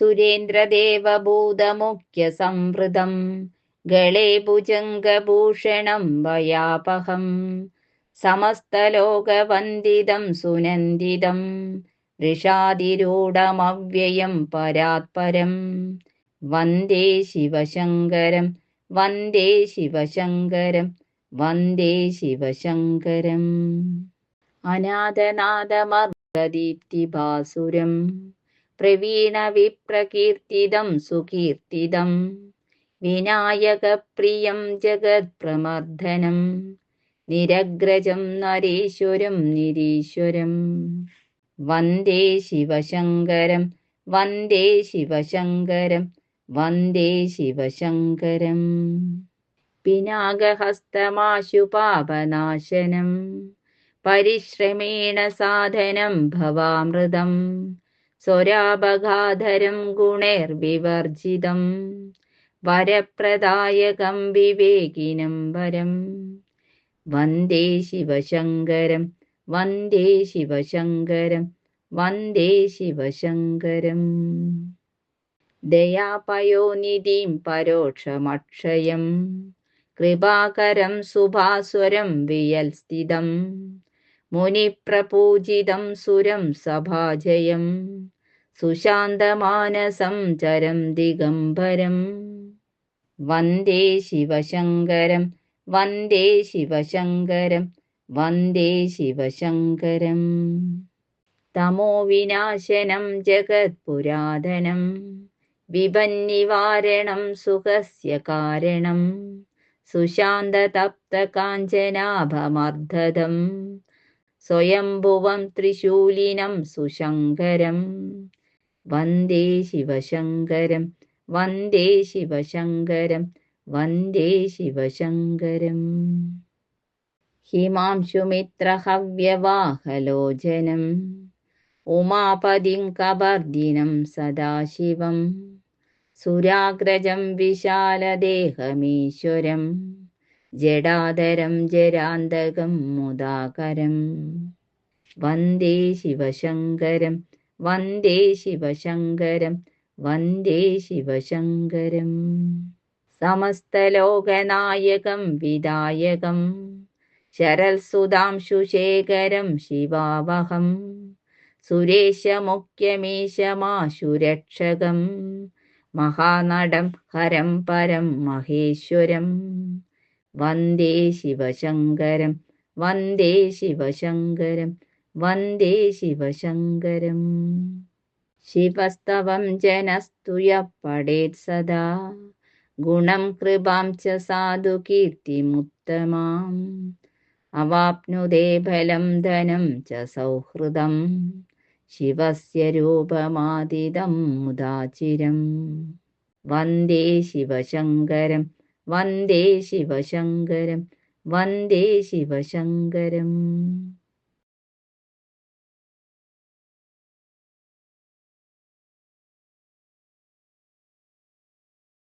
സുരേന്ദ്രദേവഭൂതമുഖ്യസംവൃതം. ഗളേ ഭുജംഗഭൂഷണം വയാപഹം. സമസ്തലോകവന്ദിതം സുനന്ദിതം. ഋഷാതിരൂഢമവ്യയം പരാത്പരം. വന്ദേ ശിവശങ്കരം വന്ദേ ശിവശങ്കരം വന്ദേ ശിവശങ്കരം. അനാഥനാഥമർദ്ദീപ്തിഭാസുരം പ്രവീണവിപ്രകീർത്തിതം സുകീർത്തിതം. വിനായകപ്രിയം ജഗത്പ്രമർദ്ദനം നിരഗ്രജം നരീശ്വരം നിരീശ്വരം. വന്ദേ ശിവശങ്കരം വന്ദേ ശിവശങ്കരം വന്ദേ ശിവശങ്കരം. പിനാകഹസ്തമാശു പാപനാശനം പരിശ്രമേണ സാധനം ഭവാമൃതം. സ്വരാപഘാധരം ഗുണേർവിവർജിതം വരപ്രദായകം വിവേകിനം വരം. വന്ദേ ശിവശങ്കരം വന്ദേ ശിവശങ്കരം വന്ദേ ശിവശങ്കരം. ദയാപയോനിധിം പരോക്ഷമക്ഷയം കൃപാകരം സുഭാസ്വരം വിയൽസ്ഥിതം. മുനിപ്രപൂജിതം मुनिप्रपूजितं सुरं सभाजयम् सुशान्तमानसं चरं दिगम्बरम् वन्दे शिवशङ्करं वन्दे शिवशङ्करं वन्दे शिवशङ्करम् तमोविनाशनं जगत्पुरातनम् विभन्निवारणं सुखस्य कारणं सुशान्ततप्तकाञ्चनाभमर्दम् स्वयम्भुवं त्रिशूलिनं सुशङ्करं वन्दे शिवशङ्करं वन्दे शिवशङ्करं वन्दे शिवशङ्करम् हिमांशुमित्रहव्यवाहलोचनम् उमापदिं कबर्दिनं सदाशिवं सुराग्रजं विशालदेहमीश्वरम् ജഡാധരം ജരാന്തകം മുദാകരം. വന്ദേ ശിവശങ്കരം വന്ദേ ശിവശങ്കരം വന്ദേ ശിവശങ്കരം. സമസ്തലോകനായകം വിദായകം ശരൽസുതാംശുശേഖരം ശിവാവഹം സുരേശമുഖ്യമീശമാശുരക്ഷകം മഹാനടം ഹരം പരം മഹേശ്വരം. വന്ദേ ശിവശങ്കരം വന്ദേ ശിവശങ്കരം വന്ദേ ശിവശങ്കരം. ശിവസ്തവം ജനസ്തുയ പടേത് സദാ ഗുണം കൃപാം ച സാധു കീർത്തിമുത്തമാം അവാപ്നുദേ ഫലം ധനം ച സൗഹൃദം ശിവസ്യ രൂപമാദിതം മുദാചിരം. വന്ദേ ശിവശങ്കരം वन्दे शिवशङ्करं वन्दे शिवशङ्करम्